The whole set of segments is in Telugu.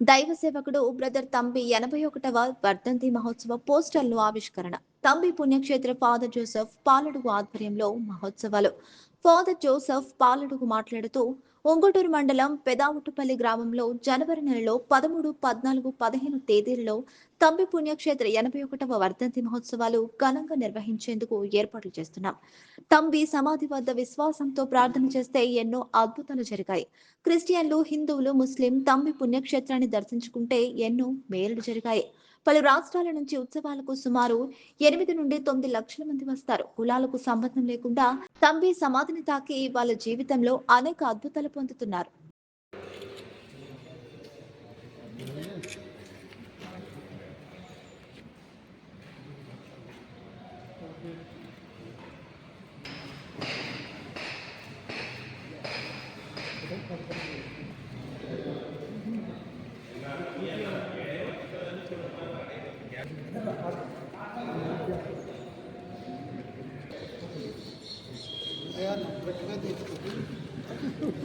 దైవ సేవకుడు బ్రదర్ తంబి ఎనభై ఒకటవ వర్ధంతి మహోత్సవ పోస్టర్లు ఆవిష్కరణ. తంబి పుణ్యక్షేత్ర ఫాదర్ జోసెఫ్ పాలడుగు ఆధ్వర్యంలో మహోత్సవాలు. ఫాదర్ జోసెఫ్ పాలడుగు మాట్లాడుతూ ఒంగటూరు మండలం పెదావుట్టుపల్లి గ్రామంలో జనవరి నెలలో పదమూడు పద్నాలుగు పదిహేను తేదీలలో తంబి పుణ్యక్షేత్ర ఎనభై ఒకటవ వర్ధంతి మహోత్సవాలు ఘనంగా నిర్వహించేందుకు ఏర్పాట్లు చేస్తున్నాం. తంబి సమాధి వద్ద విశ్వాసంతో ప్రార్థన చేస్తే ఎన్నో అద్భుతాలు జరిగాయి. క్రిస్టియన్లు హిందువులు ముస్లిం తంబి పుణ్యక్షేత్రాన్ని దర్శించుకుంటే ఎన్నో మేలులు జరిగాయి. పలు రాష్ట్రాల నుంచి ఉత్సవాలకు సుమారు ఎనిమిది నుండి తొమ్మిది లక్షల మంది వస్తారు. కులాలకు సంబంధం లేకుండా తంబి సమాధిని తాకి వాళ్ళ జీవితంలో అనేక అద్భుతాలు పొందుతున్నారు. 来。来。来。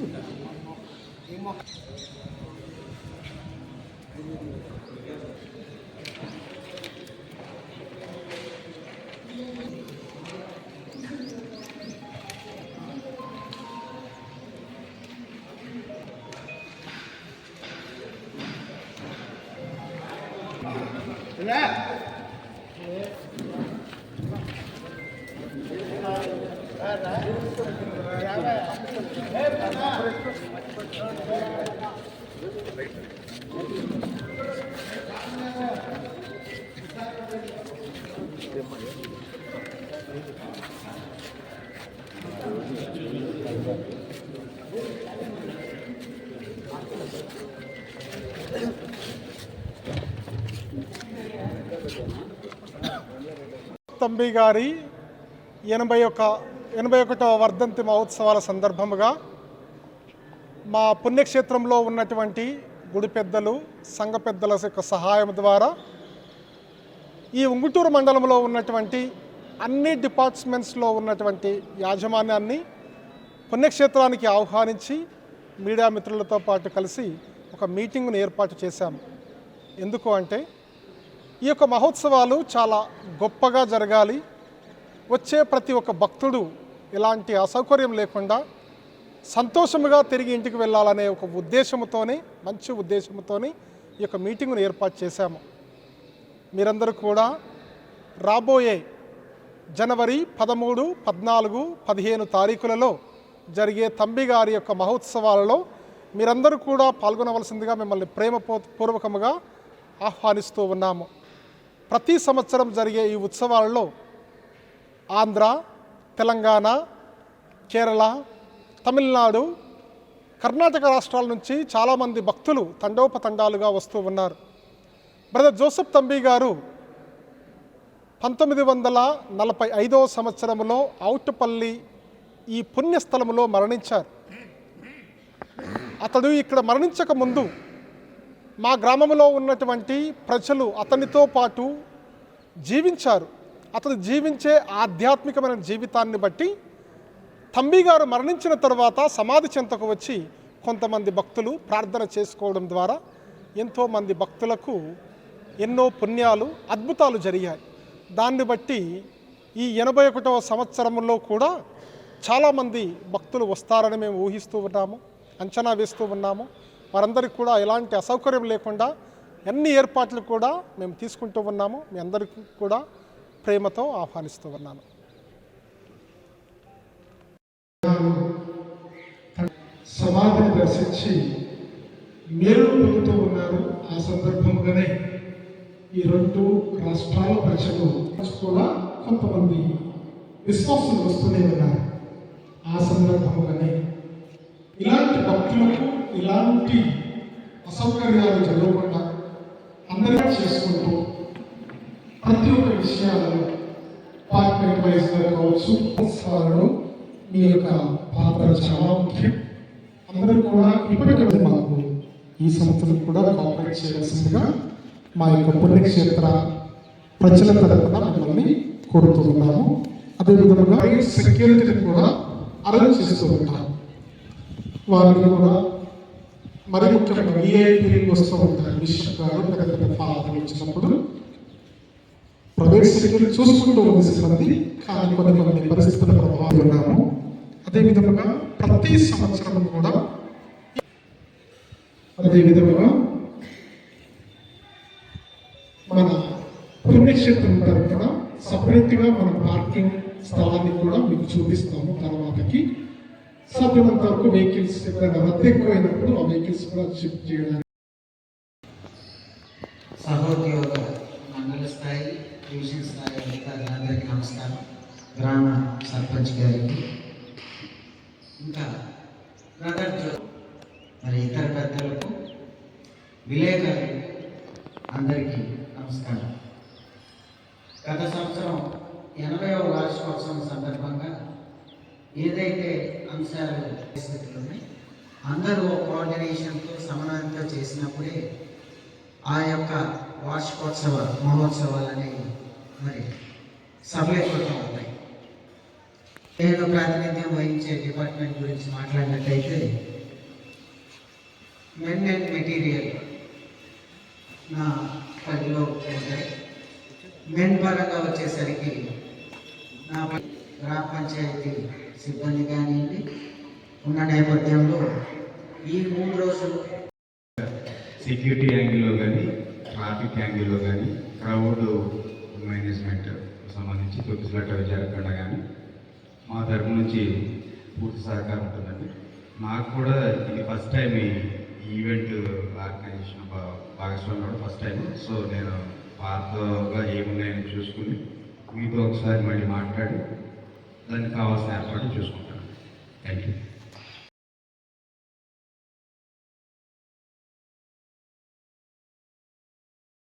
来。来。来。来。来。తంబి గారి ఎనభై ఒక ఎనభై ఒకటవ వర్ధంతి మహోత్సవాల సందర్భముగా మా పుణ్యక్షేత్రంలో ఉన్నటువంటి గుడి పెద్దలు సంఘ పెద్దల యొక్క సహాయం ద్వారా ఈ ఉంగుటూరు మండలంలో ఉన్నటువంటి అన్ని డిపార్ట్మెంట్స్లో ఉన్నటువంటి యాజమాన్యాన్ని పుణ్యక్షేత్రానికి ఆహ్వానించి మీడియా మిత్రులతో పాటు కలిసి ఒక మీటింగ్ను ఏర్పాటు చేశాము. ఎందుకు అంటే ఈ యొక్క మహోత్సవాలు చాలా గొప్పగా జరగాలి. వచ్చే ప్రతి ఒక్క భక్తుడు ఎలాంటి అసౌకర్యం లేకుండా సంతోషముగా తిరిగి ఇంటికి వెళ్ళాలనే ఒక ఉద్దేశంతోనే మంచి ఉద్దేశంతోనే ఈ యొక్క మీటింగ్ను ఏర్పాటు చేశాము. మీరందరూ కూడా రాబోయే జనవరి పదమూడు పద్నాలుగు పదిహేను తారీఖులలో జరిగే తంబి గారి యొక్క మహోత్సవాలలో మీరందరూ కూడా పాల్గొనవలసిందిగా మిమ్మల్ని ప్రేమపూర్వకముగా ఆహ్వానిస్తూ ఉన్నాము. ప్రతి సంవత్సరం జరిగే ఈ ఉత్సవాలలో ఆంధ్ర తెలంగాణ కేరళ తమిళనాడు కర్ణాటక రాష్ట్రాల నుంచి చాలామంది భక్తులు తండోపతండాలుగా వస్తూ ఉన్నారు. బ్రదర్ జోసెఫ్ తంబి గారు పంతొమ్మిది వందల నలభై ఐదవ సంవత్సరంలో ఔటుపల్లి ఈ పుణ్యస్థలములో మరణించారు. అతడు ఇక్కడ మరణించక ముందు మా గ్రామంలో ఉన్నటువంటి ప్రజలు అతనితో పాటు జీవించారు. అతను జీవించే ఆధ్యాత్మికమైన జీవితాన్ని బట్టి తంబి గారు మరణించిన తర్వాత సమాధి చెంతకు వచ్చి కొంతమంది భక్తులు ప్రార్థన చేసుకోవడం ద్వారా ఎంతోమంది భక్తులకు ఎన్నో పుణ్యాలు అద్భుతాలు జరిగాయి. దాన్ని బట్టి ఈ ఎనభై ఒకటవ సంవత్సరంలో కూడా చాలామంది భక్తులు వస్తారని మేము ఊహిస్తూ ఉన్నాము అంచనా వేస్తూ ఉన్నాము. వారందరికీ కూడా ఎలాంటి అసౌకర్యం లేకుండా అన్ని ఏర్పాట్లు కూడా మేము తీసుకుంటూ ఉన్నాము. మీ అందరికీ కూడా ప్రేమతో ఆహ్వానిస్తూ ఉన్నాను. సమాధిని దర్శించి మేలు పొందుతూ ఉన్నారు. ఆ సందర్భంగానే ఈ రెండు రాష్ట్రాల ప్రజలు కూడా కొంతమంది విశ్వాసులు వస్తూనే ఉన్నారు. ఆ సందర్భంగానే ఇలాంటి భక్తులకు ఇలాంటి అసౌకర్యాలు జరగకుండా అందరికీ చేసుకుంటూ ప్రతి ఒక్క విషయాలను పార్ట్మెంట్ వైజ్గా కావచ్చు ఉత్సవాలలో మీ యొక్క పాత్ర చాలా ముఖ్యం అందరూ కూడా ఇప్పటికీ మాకు ఈ సంవత్సరం కూడా కోఆపరేట్ చేయాల్సిందిగా మా యొక్క పుణ్యక్షేత్ర ప్రజల తరపున మిమ్మల్ని కోరుతూ ఉన్నాము అదేవిధంగా సెక్యూరిటీని కూడా అరేంజ్ చేస్తూ ఉంటాం వారిని కూడా మరి ముఖ్యంగా విఐపీలు వస్తూ ఉంటారు విశ్వ గారు పెద్ద పెద్ద ఫాదర్లు వచ్చినప్పుడు ప్రైవేట్ చూసుకుంటూ ఉంది సిబ్బంది కానీ కొన్ని కొన్ని పరిస్థితుల ప్రభావం ఉన్నాము. అదేవిధంగా ప్రతి సంవత్సరం కూడా అదేవిధముగా మన పుణ్యక్షేత్రం తరఫున సపరేట్గా మన పార్కింగ్ స్థలాన్ని కూడా మీకు చూపిస్తాము తర్వాతకి. సాధ్యమంత వరకు వెహికల్స్ ఎప్పుడైనా రద్దు ఎక్కువైనప్పుడు ఆ వెహికల్స్ కూడా షిఫ్ట్ చేయడానికి సహోద్యోగ డివిజన్ స్థాయి అధికారులందరికీ నమస్కారం. గ్రామ సర్పంచ్ గారికి. ఇంకా బ్రదర్ మరి ఇతర పెద్దలకు విలేకరులు అందరికీ నమస్కారం. గత సంవత్సరం ఎనభైవ వార్షికోత్సవం సందర్భంగా ఏదైతే అంశాలు పరిస్థితులు ఉన్నాయి అందరూ కోఆర్డినేషన్తో సమన్వయంతో చేసినప్పుడే ఆ యొక్క వార్షికోత్సవ మహోత్సవాలని మరి సఫలీకృతం ఉన్నాయి నేను ప్రాతినిధ్యం వహించే డిపార్ట్మెంట్ గురించి మాట్లాడినట్టయితే మెన్ అండ్ మెటీరియల్ నా పనిలో ఉంటాయి. మెన్ పరంగా వచ్చేసరికి నా గ్రామ పంచాయతీ సిబ్బంది కానివ్వండి ఉన్న నేపథ్యంలో ఈ మూడు రోజులు సెక్యూరిటీ యాంగిల్లో కానీ ట్రాఫిక్ యాంగిల్లో కానీ క్రౌడ్ మేనేజ్మెంట్ సంబంధించి తొక్కిసలాట జరగకుండా కానీ మా తరపు నుంచి పూర్తి సహకారం ఉంటుందండి. నాకు కూడా ఇది ఫస్ట్ టైం ఈ ఈవెంట్ ఆర్గనైజేషన్ భా- భాగస్వామ్యం కూడా ఫస్ట్ టైం సో నేను పాతగా ఏమున్నాయని చూసుకుని మీతో ఒకసారి మళ్ళీ మాట్లాడి దానికి కావాల్సిన ఏర్పాటు చూసుకుంటాను. Thank you